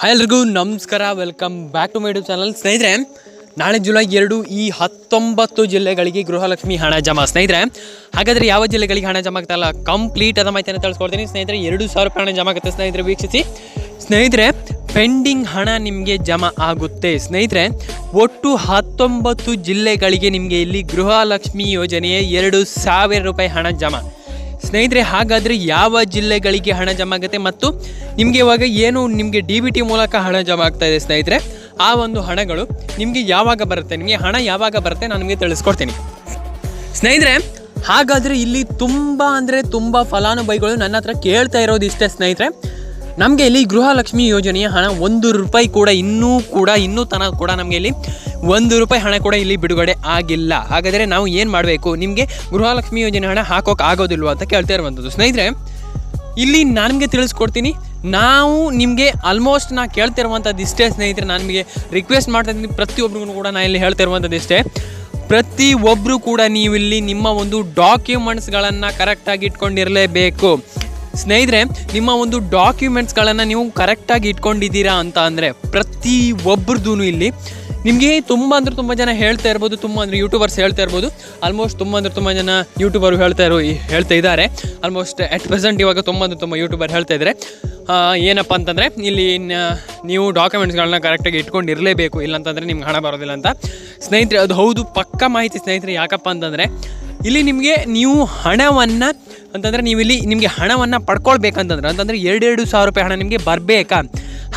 Hi ಎಲ್ರಿಗೂ, ನಮಸ್ಕಾರ, welcome back to my YouTube channel. ಸ್ನೇಹಿತರೆ, ನಾಳೆ ಜುಲೈ ಎರಡು ಈ ಹತ್ತೊಂಬತ್ತು ಜಿಲ್ಲೆಗಳಿಗೆ ಗೃಹಲಕ್ಷ್ಮಿ ಹಣ ಜಮಾ. ಸ್ನೇಹಿತರೆ, ಹಾಗಾದರೆ ಯಾವ ಜಿಲ್ಲೆಗಳಿಗೆ ಹಣ ಜಮಾ ಆಗ್ತಾಯಿಲ್ಲ ಕಂಪ್ಲೀಟ್ ಅದ ಮಾಹಿತಿಯನ್ನು ತಿಳಿಸ್ಕೊಡ್ತೀನಿ. ಸ್ನೇಹಿತರೆ, ಎರಡು ಸಾವಿರ ರೂಪಾಯಿ ಹಣ ಜಮಾ ಆಗುತ್ತೆ ಸ್ನೇಹಿತರೆ, ವೀಕ್ಷಿಸಿ. ಸ್ನೇಹಿತರೆ, ಪೆಂಡಿಂಗ್ ಹಣ ನಿಮಗೆ ಜಮಾ ಆಗುತ್ತೆ. ಸ್ನೇಹಿತರೆ, ಒಟ್ಟು ಹತ್ತೊಂಬತ್ತು ಜಿಲ್ಲೆಗಳಿಗೆ ನಿಮಗೆ ಇಲ್ಲಿ ಗೃಹಲಕ್ಷ್ಮಿ ಯೋಜನೆಯ ಎರಡು ಸಾವಿರ ರೂಪಾಯಿ ಹಣ ಜಮಾ. ಸ್ನೇಹಿತರೆ, ಹಾಗಾದರೆ ಯಾವ ಜಿಲ್ಲೆಗಳಿಗೆ ಹಣ ಜಮಾ ಆಗುತ್ತೆ ಮತ್ತು ನಿಮಗೆ ಇವಾಗ ಏನು ನಿಮಗೆ ಡಿ ಬಿ ಟಿ ಮೂಲಕ ಹಣ ಜಮಾ ಆಗ್ತಾ ಇದೆ ಸ್ನೇಹಿತರೆ? ಆ ಒಂದು ಹಣಗಳು ನಿಮಗೆ ಯಾವಾಗ ಬರುತ್ತೆ? ನಿಮಗೆ ಹಣ ಯಾವಾಗ ಬರುತ್ತೆ ನಾನು ನಿಮಗೆ ತಿಳಿಸ್ಕೊಡ್ತೀನಿ. ಸ್ನೇಹಿತರೆ, ಹಾಗಾದರೆ ಇಲ್ಲಿ ತುಂಬ ಅಂದರೆ ತುಂಬ ಫಲಾನುಭವಿಗಳು ನನ್ನ ಹತ್ರ ಕೇಳ್ತಾ ಇರೋದು ಇಷ್ಟೇ ಸ್ನೇಹಿತರೆ. ನಮಗೆ ಇಲ್ಲಿ ಗೃಹಲಕ್ಷ್ಮಿ ಯೋಜನೆಯ ಹಣ ಒಂದು ರೂಪಾಯಿ ಕೂಡ ಇನ್ನೂ ಕೂಡ ಇನ್ನೂ ತನಕ ಕೂಡ ನಮಗೆ ಇಲ್ಲಿ ಒಂದು ರೂಪಾಯಿ ಹಣ ಕೂಡ ಇಲ್ಲಿ ಬಿಡುಗಡೆ ಆಗಿಲ್ಲ. ಹಾಗಾದರೆ ನಾವು ಏನು ಮಾಡಬೇಕು? ನಿಮಗೆ ಗೃಹಲಕ್ಷ್ಮಿ ಯೋಜನೆ ಹಣ ಹಾಕೋಕೆ ಆಗೋದಿಲ್ವ ಅಂತ ಕೇಳ್ತಾ ಇರುವಂಥದ್ದು. ಸ್ನೇಹಿತರೆ, ಇಲ್ಲಿ ನಾನು ನಿಮಗೆ ತಿಳಿಸ್ಕೊಡ್ತೀನಿ. ನಾವು ನಿಮಗೆ ಆಲ್ಮೋಸ್ಟ್ ನಾ ಕೇಳ್ತಿರುವಂಥದ್ದು ಇಷ್ಟೇ ಸ್ನೇಹಿತರೆ. ನಾನು ನಿಮಗೆ ರಿಕ್ವೆಸ್ಟ್ ಮಾಡ್ತಾ ಇದ್ದೀನಿ. ಪ್ರತಿಯೊಬ್ಬರಿಗೂ ಕೂಡ ನಾನು ಇಲ್ಲಿ ಹೇಳ್ತಾ ಇರುವಂಥದ್ದು ಇಷ್ಟೇ. ಪ್ರತಿ ಒಬ್ಬರು ಕೂಡ ನೀವು ಇಲ್ಲಿ ನಿಮ್ಮ ಒಂದು ಡಾಕ್ಯುಮೆಂಟ್ಸ್ಗಳನ್ನು ಕರೆಕ್ಟಾಗಿ ಇಟ್ಕೊಂಡಿರಲೇಬೇಕು. ಸ್ನೇಹಿತರೆ, ನಿಮ್ಮ ಒಂದು ಡಾಕ್ಯುಮೆಂಟ್ಸ್ಗಳನ್ನು ನೀವು ಕರೆಕ್ಟಾಗಿ ಇಟ್ಕೊಂಡಿದ್ದೀರಾ ಅಂತ ಅಂದರೆ ಪ್ರತಿ ಒಬ್ರದ್ದು ಇಲ್ಲಿ ನಿಮಗೆ ತುಂಬ ಅಂದ್ರೆ ತುಂಬ ಜನ ಹೇಳ್ತಾ ಇರ್ಬೋದು, ತುಂಬ ಅಂದರೆ ಯೂಟ್ಯೂಬರ್ಸ್ ಹೇಳ್ತಾ ಇರ್ಬೋದು. ಆಲ್ಮೋಸ್ಟ್ ತುಂಬ ಅಂದರೆ ತುಂಬ ಜನ ಯೂಟ್ಯೂಬರ್ ಹೇಳ್ತಾ ಇರೋ ಹೇಳ್ತಾ ಇದ್ದಾರೆ. ಆಲ್ಮೋಸ್ಟ್ ಅಟ್ ಪ್ರೆಸೆಂಟ್ ಇವಾಗ ತುಂಬ ಅಂದರೆ ತುಂಬ ಯೂಟ್ಯೂಬರ್ ಹೇಳ್ತಾ ಇದ್ದಾರೆ. ಏನಪ್ಪ ಅಂತಂದರೆ, ಇಲ್ಲಿ ನೀವು ಡಾಕ್ಯುಮೆಂಟ್ಸ್ಗಳನ್ನ ಕರೆಕ್ಟಾಗಿ ಇಟ್ಕೊಂಡಿರಲೇಬೇಕು. ಇಲ್ಲಾಂತಂದರೆ ನಿಮ್ಗೆ ಹಣ ಬರೋದಿಲ್ಲ ಅಂತ. ಸ್ನೇಹಿತರೆ, ಅದು ಹೌದು, ಪಕ್ಕ ಮಾಹಿತಿ ಸ್ನೇಹಿತರೆ ಯಾಕಪ್ಪ ಅಂತಂದರೆ, ಇಲ್ಲಿ ನಿಮಗೆ ನೀವು ಹಣವನ್ನು ಅಂತಂದರೆ ನೀವು ಇಲ್ಲಿ ನಿಮಗೆ ಹಣವನ್ನು ಪಡ್ಕೊಳ್ಬೇಕಂತಂದ್ರೆ, ಅಂತಂದರೆ ಎರಡೆರಡು ಸಾವಿರ ರೂಪಾಯಿ ಹಣ ನಿಮಗೆ ಬರಬೇಕಾ?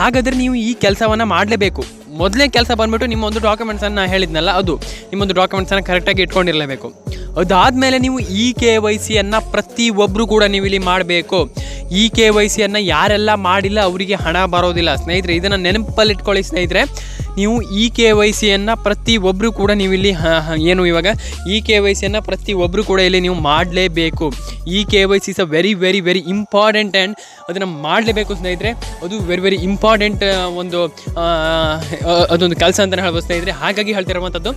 ಹಾಗಾದರೆ ನೀವು ಈ ಕೆಲಸವನ್ನು ಮಾಡಲೇಬೇಕು. ಮೊದಲನೇ ಕೆಲಸ ಬಂದ್ಬಿಟ್ಟು ನಿಮ್ಮ ಒಂದು ಡಾಕ್ಯುಮೆಂಟ್ಸನ್ನು ಹೇಳಿದ್ನಲ್ಲ ಅದು. ನಿಮ್ಮೊಂದು ಡಾಕ್ಯುಮೆಂಟ್ಸನ್ನು ಕರೆಕ್ಟಾಗಿ ಇಟ್ಕೊಂಡಿರಲೇಬೇಕು. ಅದಾದಮೇಲೆ ನೀವು ಇ ಕೆ ವೈ ಸಿಯನ್ನು ಪ್ರತಿಯೊಬ್ಬರು ಕೂಡ ನೀವು ಇಲ್ಲಿ ಮಾಡಬೇಕು. ಇ ಕೆ ವೈ ಸಿಯನ್ನು ಯಾರೆಲ್ಲ ಮಾಡಿಲ್ಲ, ಅವರಿಗೆ ಹಣ ಬರೋದಿಲ್ಲ. ಸ್ನೇಹಿತರೆ, ಇದನ್ನು ನೆನಪಲ್ಲಿ ಇಟ್ಕೊಳ್ಳಿ ಸ್ನೇಹಿತರೆ. ನೀವು ಇ ಕೆ ವೈ ಸಿಯನ್ನು ಪ್ರತಿ ಒಬ್ಬರು ಕೂಡ ನೀವು ಇಲ್ಲಿ ಏನು ಇವಾಗ, ಇ ಕೆ ವೈ ಸಿಯನ್ನು ಪ್ರತಿ ಒಬ್ಬರು ಕೂಡ ಇಲ್ಲಿ ನೀವು ಮಾಡಲೇಬೇಕು. E K Y C is a very very very important and ಅದನ್ನು ಮಾಡಲೇಬೇಕು ಸ್ನೇಹಿತರೆ ಅದು ವೆರಿ ವೆರಿ ಇಂಪಾರ್ಟೆಂಟ್ ಒಂದು ಅದೊಂದು ಕೆಲಸ ಅಂತಲೇ ಹೇಳ್ಬೋದು ಸ್ನೇಹಿತರೆ ಹಾಗಾಗಿ ಹೇಳ್ತಿರುವಂಥದ್ದು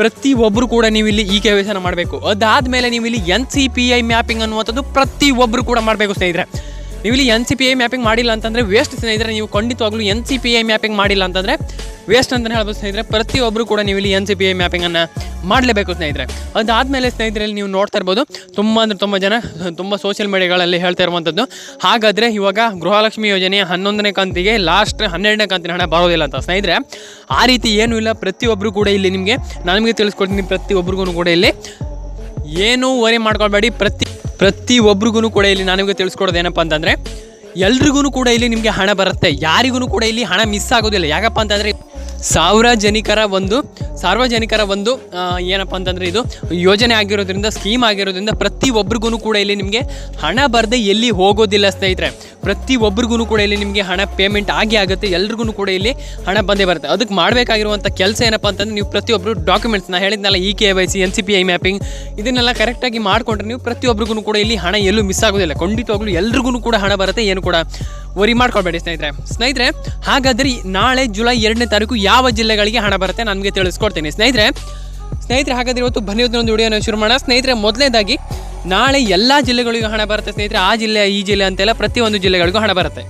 ಪ್ರತಿ ಒಬ್ಬರು ಕೂಡ ನೀವು ಇಲ್ಲಿ ಇ ಕೆ ವೈ ಸಿಯನ್ನು ಮಾಡಬೇಕು. ಅದಾದಮೇಲೆ ನೀವು ಇಲ್ಲಿ N C P I mapping ಅನ್ನುವಂಥದ್ದು ಪ್ರತಿ ಒಬ್ಬರು ಕೂಡ ಮಾಡಬೇಕು ಸ್ನೇಹಿತರೆ ನೀವು ಇಲ್ಲಿ N C P I mapping ಮಾಡಿಲ್ಲ ಅಂತಂದರೆ ವೇಸ್ಟ್ ಸ್ನೇಹಿತರೆ, ನೀವು ಖಂಡಿತವಾಗ್ಲೂ N C P I mapping ಮಾಡಿಲ್ಲ ಅಂತಂದರೆ ವೇಸ್ಟ್ ಅಂತಲೇ ಹೇಳ್ಬೋದು ಸ್ನೇಹಿತರೆ. ಪ್ರತಿಯೊಬ್ಬರು ಕೂಡ ನೀವು ಇಲ್ಲಿ ಎನ್ ಸಿ ಪಿ ಐ ಮ್ಯಾಪಿಂಗನ್ನು ಮಾಡಲೇಬೇಕು ಸ್ನೇಹಿತರೆ. ಅದಾದಮೇಲೆ ಸ್ನೇಹಿತರಲ್ಲಿ ನೀವು ನೋಡ್ತಾ ಇರ್ಬೋದು, ತುಂಬ ಅಂದರೆ ತುಂಬ ಜನ, ತುಂಬ ಸೋಷಿಯಲ್ ಮೀಡಿಯಾಗಳಲ್ಲಿ ಹೇಳ್ತಾ ಇರುವಂಥದ್ದು ಹಾಗಾದರೆ ಇವಾಗ ಗೃಹಲಕ್ಷ್ಮಿ ಯೋಜನೆ ಹನ್ನೊಂದನೇ ಕಂತಿಗೆ ಲಾಸ್ಟ್ ಹನ್ನೆರಡನೇ ಕಂತಿನ ಹಣ ಬರೋದಿಲ್ಲ ಅಂತ ಸ್ನೇಹಿತರೆ. ಆ ರೀತಿ ಏನೂ ಇಲ್ಲ ಪ್ರತಿಯೊಬ್ಬರು ಕೂಡ ಇಲ್ಲಿ ನಿಮಗೆ ನಾನು ನಿಮಗೆ ತಿಳಿಸ್ಕೊಡ್ತೀನಿ ಪ್ರತಿಯೊಬ್ಬರಿಗೂ ಕೂಡ ಇಲ್ಲಿ ಏನೂ ವರಿ ಮಾಡ್ಕೊಳ್ಬೇಡಿ. ಪ್ರತಿ ಪ್ರತಿ ಒಬ್ರಿಗೂ ಕೂಡ ಇಲ್ಲಿ ನಾನು ನಿಮಗೆ ತಿಳಿಸ್ಕೊಡೋದು ಏನಪ್ಪ ಅಂತಂದರೆ ಎಲ್ರಿಗೂ ಕೂಡ ಇಲ್ಲಿ ನಿಮಗೆ ಹಣ ಬರುತ್ತೆ. ಯಾರಿಗೂ ಕೂಡ ಇಲ್ಲಿ ಹಣ ಮಿಸ್ ಆಗೋದಿಲ್ಲ. ಯಾಕಪ್ಪ ಅಂತಂದರೆ ಸಾರ್ವಜನಿಕರ ಒಂದು ಸಾರ್ವಜನಿಕರ ಒಂದು ಏನಪ್ಪ ಅಂತಂದರೆ ಇದು ಯೋಜನೆ ಆಗಿರೋದ್ರಿಂದ ಸ್ಕೀಮ್ ಆಗಿರೋದ್ರಿಂದ ಪ್ರತಿಯೊಬ್ಬರಿಗೂ ಕೂಡ ಇಲ್ಲಿ ನಿಮಗೆ ಹಣ ಬರದೆ ಎಲ್ಲಿ ಹೋಗೋದಿಲ್ಲ ಸ್ನೇಹಿತರೆ. ಪ್ರತಿಯೊಬ್ಬರಿಗೂ ಕೂಡ ಇಲ್ಲಿ ನಿಮಗೆ ಹಣ ಪೇಮೆಂಟ್ ಆಗಿ ಆಗುತ್ತೆ. ಎಲ್ರಿಗೂ ಕೂಡ ಇಲ್ಲಿ ಹಣ ಬಂದೇ ಬರುತ್ತೆ. ಅದಕ್ಕೆ ಮಾಡಬೇಕಾಗಿರುವಂಥ ಕೆಲಸ ಏನಪ್ಪ ಅಂತಂದರೆ ನೀವು ಪ್ರತಿಯೊಬ್ಬರು ಡಾಕ್ಯುಮೆಂಟ್ಸ್ ನಾ ಹೇಳಿದ್ನಲ್ಲ E K Y C, N C P I mapping ಇದನ್ನೆಲ್ಲ ಕರೆಕ್ಟಾಗಿ ಮಾಡಿಕೊಂಡ್ರೆ ನೀವು ಪ್ರತಿಯೊಬ್ಬರಿಗೂ ಕೂಡ ಇಲ್ಲಿ ಹಣ ಎಲ್ಲೂ ಮಿಸ್ ಆಗೋದಿಲ್ಲ. ಖಂಡಿತವಾಗ್ಲೂ ಎಲ್ರಿಗೂ ಕೂಡ ಹಣ ಬರುತ್ತೆ, ಏನು ಕೂಡ. ವರಿ ಮಾಡ್ಕೊಳ್ಬೇಡಿ ಸ್ನೇಹಿತರೆ. ಸ್ನೇಹಿತರೆ, ಹಾಗಾದ್ರೆ ನಾಳೆ ಜುಲೈ ಎರಡನೇ ತಾರೀಕು ಯಾವ ಜಿಲ್ಲೆಗಳಿಗೆ ಹಣ ಬರುತ್ತೆ ನನಗೆ ತಿಳಿಸ್ಕೊಡ್ತೀನಿ. ಸ್ನೇಹಿತರೆ ಸ್ನೇಹಿತರೆ, ಹಾಗಾದ್ರೆ ಇವತ್ತು ಬನ್ನಿ ಒಂದು ವಿಡಿಯೋನ ಶುರು ಮಾಡೋಣ. ಸ್ನೇಹಿತರೆ, ಮೊದಲನೇದಾಗಿ ನಾಳೆ ಎಲ್ಲ ಜಿಲ್ಲೆಗಳಿಗೂ ಹಣ ಬರುತ್ತೆ ಸ್ನೇಹಿತರೆ. ಆ ಜಿಲ್ಲೆ, ಈ ಜಿಲ್ಲೆ ಅಂತೆಲ್ಲ ಪ್ರತಿಯೊಂದು ಜಿಲ್ಲೆಗಳಿಗೂ ಹಣ ಬರುತ್ತೆ.